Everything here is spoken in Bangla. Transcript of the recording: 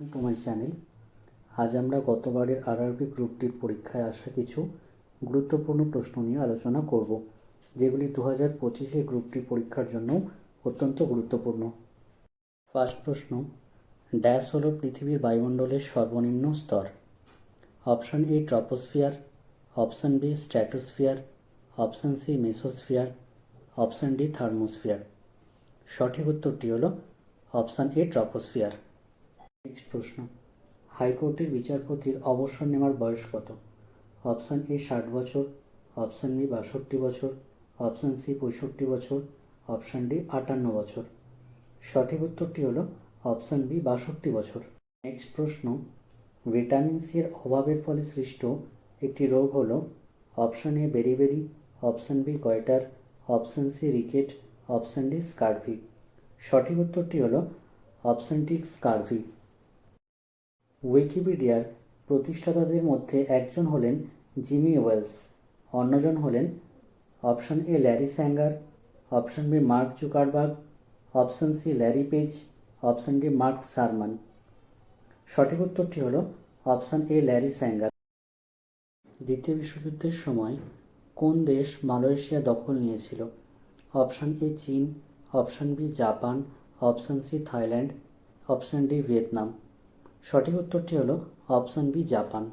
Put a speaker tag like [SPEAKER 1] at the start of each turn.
[SPEAKER 1] To my channel. আজ আমরা গতবারের আরআরবি গ্রুপটির পরীক্ষায় আসা কিছু গুরুত্বপূর্ণ প্রশ্ন নিয়ে আলোচনা করব, যেগুলি দু হাজার পঁচিশে গ্রুপটির পরীক্ষার জন্য অত্যন্ত গুরুত্বপূর্ণ। ফার্স্ট প্রশ্ন, ড্যাশ হল পৃথিবীর বায়ুমণ্ডলের সর্বনিম্ন স্তর। Option A troposphere, option B stratosphere, option C mesosphere, option D thermosphere. সঠিক উত্তরটি হল অপশন এ ট্রপোস্ফিয়ার। নেক্সট প্রশ্ন। হাইকোর্টের বিচারপতির অবসর নেওয়ার বয়স কত? অপশান এ ষাট বছর, অপশান বি বাষট্টি বছর, অপশান সি পঁয়ষট্টি বছর, অপশান ডি আটান্ন বছর। সঠিক উত্তরটি হলো অপশান বি বাষট্টি বছর। নেক্সট প্রশ্ন, ভিটামিন সি এর অভাবের ফলে সৃষ্ট একটি রোগ হলো option A beriberi, option B goitre, option C rickets, option D scurvy. সঠিক উত্তরটি হলো অপশান ডি স্কারভি। উইকিপিডিয়ার প্রতিষ্ঠাতাদের মধ্যে একজন হলেন জিমি ওয়েলস, অন্যজন হলেন option A Larry Sanger, option B Mark Zuckerberg, option C Larry Page, option D Mark Sherman. সঠিক উত্তরটি হল অপশন এ ল্যারি স্যাঙ্গার। দ্বিতীয় বিশ্বযুদ্ধের সময় কোন দেশ মালয়েশিয়া দখল নিয়েছিল? অপশন এ চীন, option B Japan, option C Thailand, option D Vietnam. সঠিক উত্তরটি হলো অপশন বি জাপান।